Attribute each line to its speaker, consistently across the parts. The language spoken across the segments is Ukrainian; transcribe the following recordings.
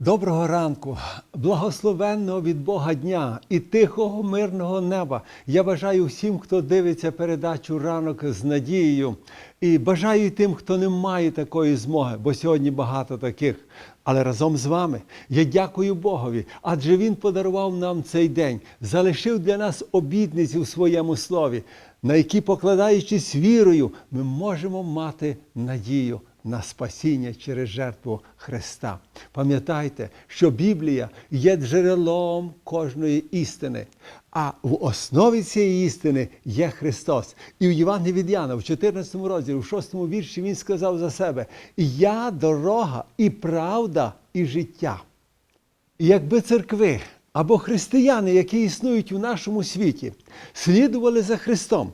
Speaker 1: Доброго ранку, благословенного від Бога дня і тихого мирного неба. Я бажаю всім, хто дивиться передачу ранок з надією. І бажаю тим, хто не має такої змоги, бо сьогодні багато таких. Але разом з вами я дякую Богові, адже Він подарував нам цей день, залишив для нас обітниці у своєму слові, на які, покладаючись вірою, ми можемо мати надію на спасіння через жертву Христа. Пам'ятайте, що Біблія є джерелом кожної істини, а в основі цієї істини є Христос. І в Євангелії від Яна, в 14 розділі, в 6 вірші Він сказав за себе: Я дорога і правда, і життя. І якби церкви або християни, які існують у нашому світі, слідували за Христом,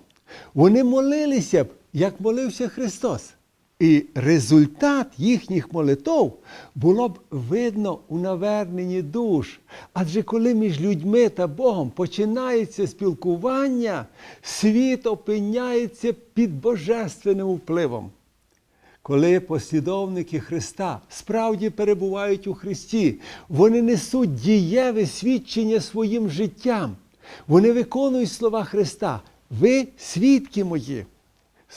Speaker 1: вони молилися б, як молився Христос. І результат їхніх молитов було б видно у наверненні душ. Адже коли між людьми та Богом починається спілкування, світ опиняється під божественним впливом. Коли послідовники Христа справді перебувають у Христі, вони несуть дієве свідчення своїм життям. Вони виконують слова Христа. Ви свідки мої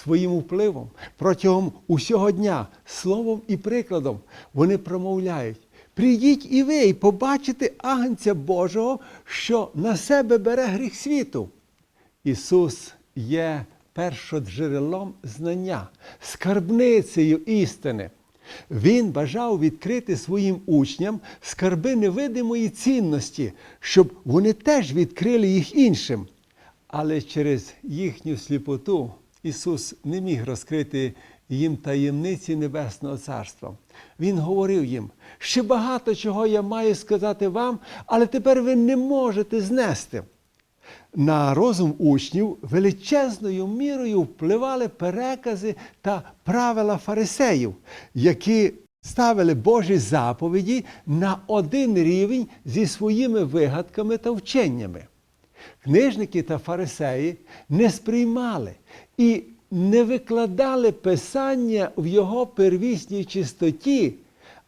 Speaker 1: своїм впливом протягом усього дня, словом і прикладом вони промовляють. Прийдіть і ви, і побачите агнця Божого, що на себе бере гріх світу. Ісус є першоджерелом знання, скарбницею істини. Він бажав відкрити своїм учням скарби невидимої цінності, щоб вони теж відкрили їх іншим. Але через їхню сліпоту Ісус не міг розкрити їм таємниці Небесного Царства. Він говорив їм, ще багато чого я маю сказати вам, але тепер ви не можете знести. На розум учнів величезною мірою впливали перекази та правила фарисеїв, які ставили Божі заповіді на один рівень зі своїми вигадками та вченнями. Книжники та фарисеї не сприймали і не викладали Писання в його первісній чистоті,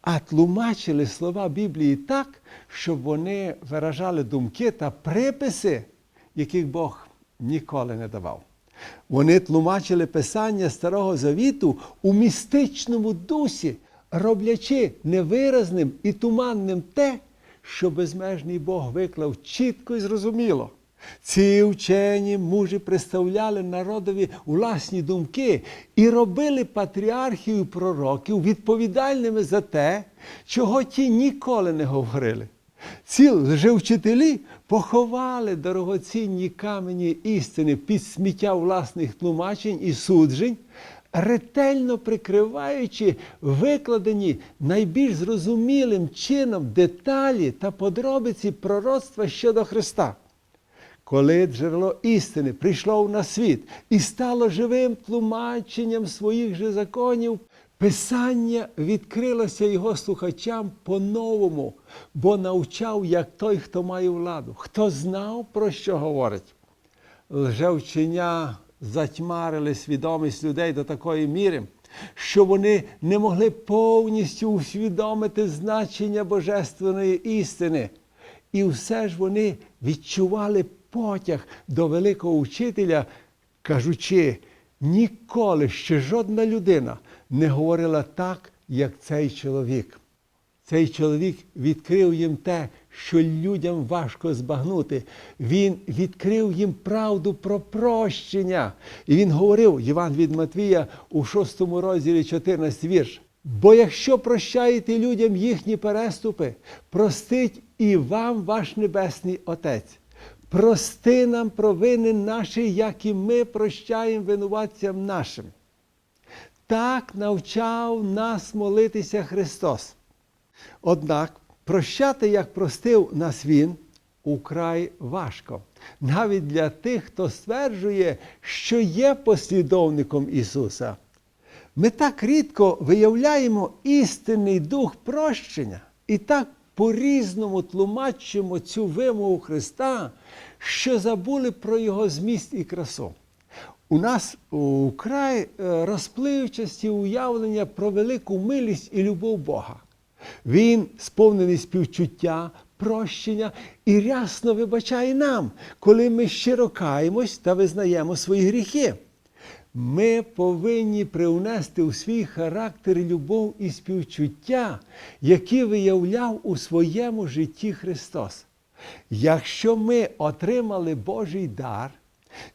Speaker 1: а тлумачили слова Біблії так, щоб вони виражали думки та приписи, яких Бог ніколи не давав. Вони тлумачили Писання Старого Завіту у містичному дусі, роблячи невиразним і туманним те, що безмежний Бог виклав чітко і зрозуміло. Ці вчені мужі представляли народові власні думки і робили патріархію пророків відповідальними за те, чого ті ніколи не говорили. Ці лжевчителі поховали дорогоцінні камені істини під сміття власних тлумачень і суджень, ретельно прикриваючи викладені найбільш зрозумілим чином деталі та подробиці пророцтва щодо Христа. Коли джерело істини прийшло на світ і стало живим тлумаченням своїх же законів, Писання відкрилося його слухачам по-новому, бо навчав як той, хто має владу, хто знав, про що говорить. Лжевчення затьмарили свідомість людей до такої міри, що вони не могли повністю усвідомити значення божественної істини. І все ж вони відчували потяг до великого учителя, кажучи, ніколи ще жодна людина не говорила так, як цей чоловік. Цей чоловік відкрив їм те, що людям важко збагнути. Він відкрив їм правду про прощення. І він говорив, Іван від Матвія у 6 розділі 14 вірш. Бо якщо прощаєте людям їхні переступи, простить і вам ваш Небесний Отець. Прости нам провини наші, як і ми прощаємо винуватцям нашим. Так навчав нас молитися Христос. Однак прощати, як простив нас Він, украй важко. Навіть для тих, хто стверджує, що є послідовником Ісуса. Ми так рідко виявляємо істинний дух прощення і так по-різному тлумачимо цю вимогу Христа, що забули про Його зміст і красу. У нас украй розпливчасті уявлення про велику милість і любов Бога. Він сповнений співчуття, прощення і рясно вибачає нам, коли ми щиро каємось та визнаємо свої гріхи. Ми повинні привнести у свій характер любов і співчуття, які виявляв у своєму житті Христос. Якщо ми отримали Божий дар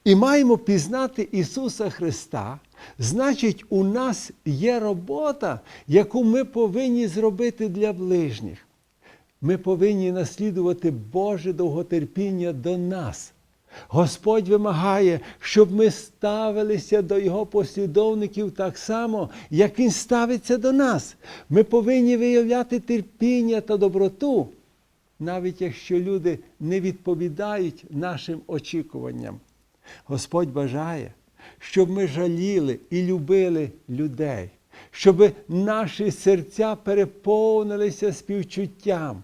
Speaker 1: і маємо пізнати Ісуса Христа, значить, у нас є робота, яку ми повинні зробити для ближніх. Ми повинні наслідувати Боже довготерпіння до нас. Господь вимагає, щоб ми ставилися до Його послідовників так само, як Він ставиться до нас. Ми повинні виявляти терпіння та доброту, навіть якщо люди не відповідають нашим очікуванням. Господь бажає, щоб ми жаліли і любили людей, щоб наші серця переповнилися співчуттям.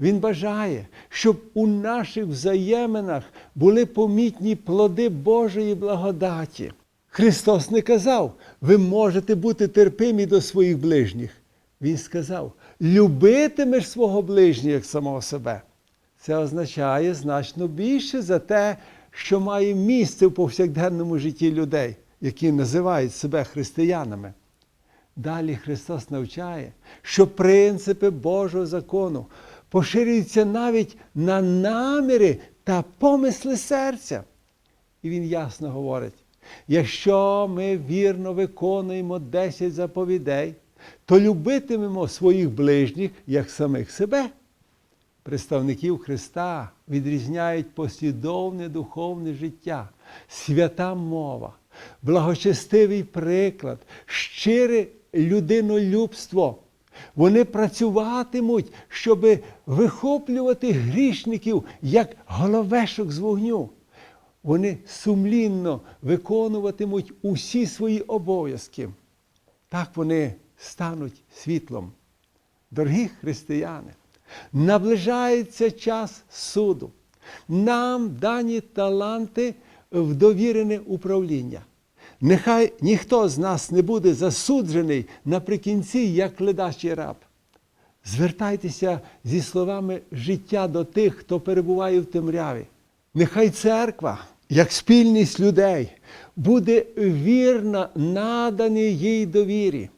Speaker 1: Він бажає, щоб у наших взаєминах були помітні плоди Божої благодаті. Христос не казав, ви можете бути терпимі до своїх ближніх. Він сказав, любитимеш свого ближнього як самого себе. Це означає значно більше за те, що має місце в повсякденному житті людей, які називають себе християнами. Далі Христос навчає, що принципи Божого закону поширюються навіть на наміри та помисли серця. І він ясно говорить: якщо ми вірно виконуємо 10 заповідей, то любитимемо своїх ближніх як самих себе. Представників Христа відрізняють послідовне духовне життя, свята мова, благочестивий приклад, щире людинолюбство. Вони працюватимуть, щоб вихоплювати грішників як головешок з вогню. Вони сумлінно виконуватимуть усі свої обов'язки. Так вони стануть світлом. Дорогі християни, наближається час суду. Нам дані таланти в довірене управління. Нехай ніхто з нас не буде засуджений наприкінці, як ледачий раб. Звертайтеся зі словами життя до тих, хто перебуває в темряві. Нехай церква, як спільність людей, буде вірна наданій їй довірі.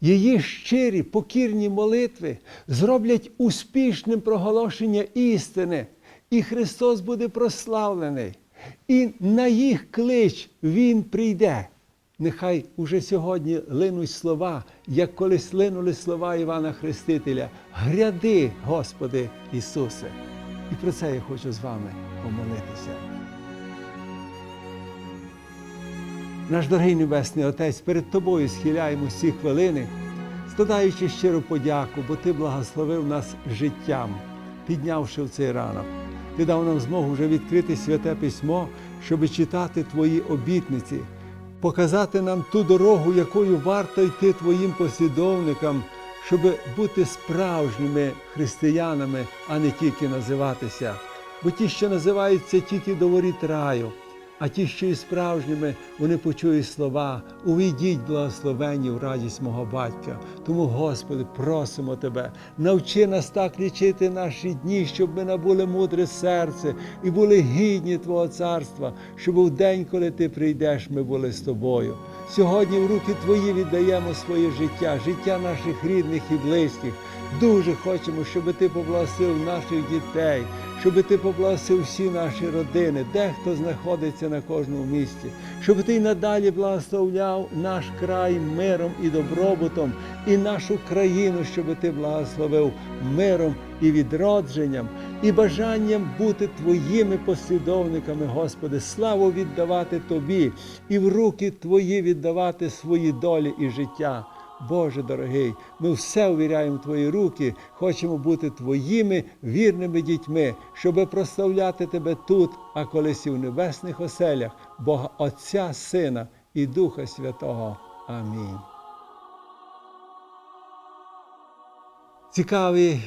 Speaker 1: Її щирі покірні молитви зроблять успішним проголошення істини, і Христос буде прославлений. І на їх клич Він прийде. Нехай уже сьогодні линуть слова, як колись линули слова Івана Хрестителя. Гряди, Господи Ісусе! І про це я хочу з вами помолитися. Наш дорогий Небесний Отець, перед Тобою схиляємо ці хвилини, складаючи щиру подяку, бо Ти благословив нас життям, піднявши в цей ранок. Ти дав нам змогу вже відкрити святе письмо, щоб читати Твої обітниці, показати нам ту дорогу, якою варто йти Твоїм послідовникам, щоб бути справжніми християнами, а не тільки називатися. Бо ті, що називаються тільки до воріт раю, а ті, що і справжніми, вони почують слова, увійдіть благословені в радість мого батька. Тому, Господи, просимо Тебе, навчи нас так лічити наші дні, щоб ми набули мудре серце і були гідні Твого царства, щоб у день, коли Ти прийдеш, ми були з тобою. Сьогодні в руки Твої віддаємо своє життя, життя наших рідних і близьких. Дуже хочемо, щоб ти поблагословив наших дітей, щоб ти поблагословив всі наші родини, де хто знаходиться на кожному місці, щоб ти й надалі благословляв наш край миром і добробутом, і нашу країну, щоб ти благословив миром і відродженням, і бажанням бути твоїми послідовниками, Господи, славу віддавати Тобі і в руки Твої віддавати свої долі і життя. Боже дорогий, ми все увіряємо в Твої руки, хочемо бути Твоїми вірними дітьми, щоби прославляти Тебе тут, а колись і в небесних оселях, Бога Отця, Сина і Духа Святого. Амінь. Цікавий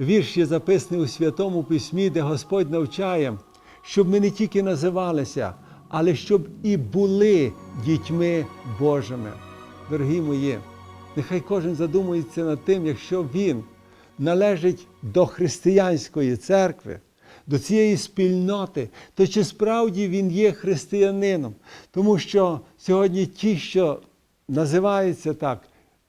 Speaker 1: вірш є у Святому Письмі, де Господь навчає, щоб ми не тільки називалися, але щоб і були дітьми Божими. Дорогі мої, Нехай кожен задумується над тим, якщо він належить до християнської церкви, до цієї спільноти, то чи справді він є християнином? Тому що сьогодні ті, що називаються так,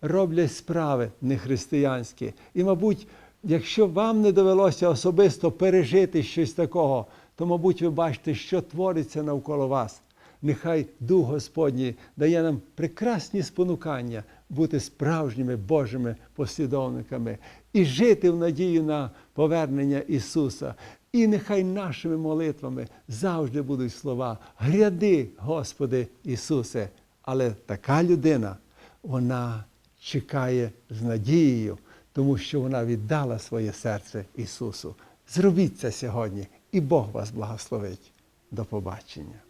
Speaker 1: роблять справи нехристиянські. І, мабуть, якщо вам не довелося особисто пережити щось такого, то, мабуть, ви бачите, що твориться навколо вас. Нехай Дух Господній дає нам прекрасні спонукання бути справжніми Божими послідовниками і жити в надію на повернення Ісуса. І нехай нашими молитвами завжди будуть слова Гряди, Господи Ісусе. Але така людина, вона чекає з надією, тому що вона віддала своє серце Ісусу. Зробіть це сьогодні, і Бог вас благословить. До побачення.